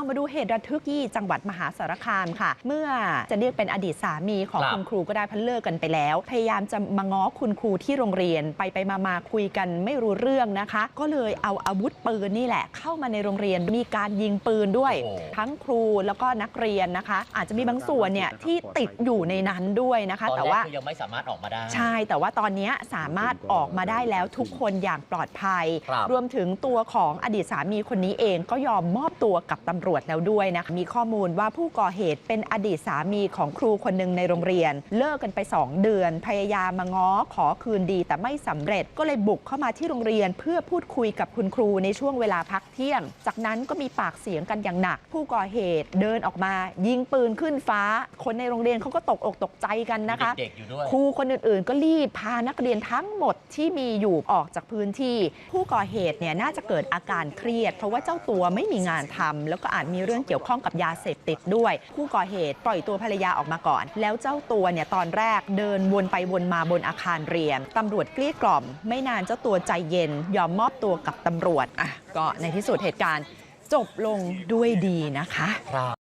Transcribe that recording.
เอามาดูเหตุระทึกที่จังหวัดมหาสารคามค่ะ เมื่อจะเรียกเป็นอดีตสามีของครับคุณครูก็ได้เพันเลิกกันไปแล้ว พยายามจะมาง้อคุณครูที่โรงเรียนไปไปมามาคุยกันไม่รู้เรื่องนะคะ ก็เลยเอาอาวุธปืนนี่แหละ เข้ามาในโรงเรียนมีการยิงปืนด้วย โอ้ทั้งครูแล้วก็นักเรียนนะคะ อาจจะมีบางส่วนเนี่ยที่ติดอยู่ในนั้นด้วยนะคะ ตอนแต่แรกว่าคือยังไม่สามารถออกมาได้ ใช่แต่ว่าตอนนี้สามารถออกมาได้แล้วทุกคนอย่างปลอดภัย ครับ รวมถึงตัวของอดีตสามีคนนี้เองก็ยอมมอบตัวกับตำรวจแล้วด้วยนะคะมีข้อมูลว่าผู้ก่อเหตุเป็นอดีตสามีของครูคนหนึ่งในโรงเรียน เลิกกันไป 2 เดือน พยายามมาง้อขอคืนดีแต่ไม่สำเร็จก็เลยบุกเข้ามาที่โรงเรียน เพื่อพูดคุยกับคุณครูในช่วงเวลาพักเที่ยง จากนั้นก็มีปากเสียงกันอย่างหนัก ผู้ก่อเหตุเดินออกมา ยิงปืนขึ้นฟ้า คนในโรงเรียนเขาก็ตกอกตกใจกันนะคะมีเด็กๆอยู่ด้วยครูคนอื่นๆ ก็รีบพานักเรียนทั้งหมดที่มีอยู่ออกจากพื้นที่ ผู้ก่อเหตุเนี่ยน่าจะเกิดอาการเครียด เพราะว่าเจ้าตัวไม่มีงานทำแล้วก็อาจมีเรื่องเกี่ยวข้องกับยาเสพติดด้วย ผู้ก่อเหตุปล่อยตัวภรรยาออกมาก่อน แล้วเจ้าตัวเนี่ยตอนแรกเดินวนไปวนมาบนอาคารเรียนตำรวจเกลี้ยกล่อม ไม่นานเจ้าตัวใจเย็น ยอมมอบตัวกับตำรวจอะก็ในที่สุดเหตุการณ์จบลงด้วยดีนะคะครับ